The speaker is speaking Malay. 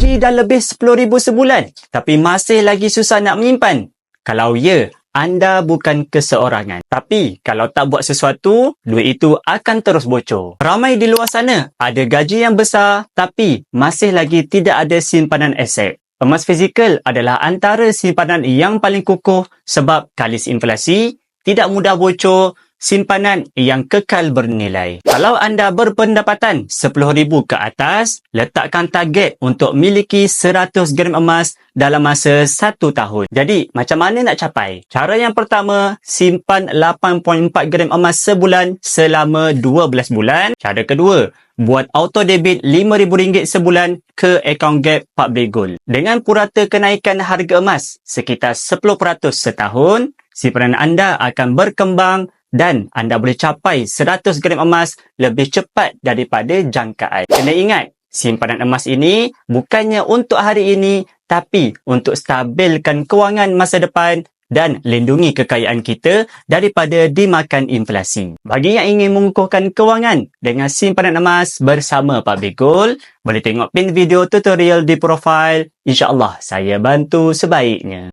gaji dah lebih RM10,000 sebulan tapi masih lagi susah nak menyimpan? Kalau ya, anda bukan keseorangan. Tapi kalau tak buat sesuatu, duit itu akan terus bocor. Ramai di luar sana ada gaji yang besar tapi masih lagi tidak ada simpanan aset. Emas fizikal adalah antara simpanan yang paling kukuh sebab kalis inflasi, tidak mudah bocor, simpanan yang kekal bernilai. Kalau anda berpendapatan RM10,000 ke atas, letakkan target untuk miliki 100 gram emas dalam masa satu tahun. Jadi, macam mana nak capai? Cara yang pertama, simpan 8.4 gram emas sebulan selama 12 bulan. Cara kedua, buat auto debit RM5,000 sebulan ke akaun Gap Public Gold. Dengan purata kenaikan harga emas sekitar 10% setahun, simpanan anda akan berkembang dan anda boleh capai 100 gram emas lebih cepat daripada jangkaan. Kena ingat, simpanan emas ini bukannya untuk hari ini tapi untuk stabilkan kewangan masa depan dan lindungi kekayaan kita daripada dimakan inflasi. Bagi yang ingin mengukuhkan kewangan dengan simpanan emas bersama Pak Begul, boleh tengok pin video tutorial di profil. InsyaAllah saya bantu sebaiknya.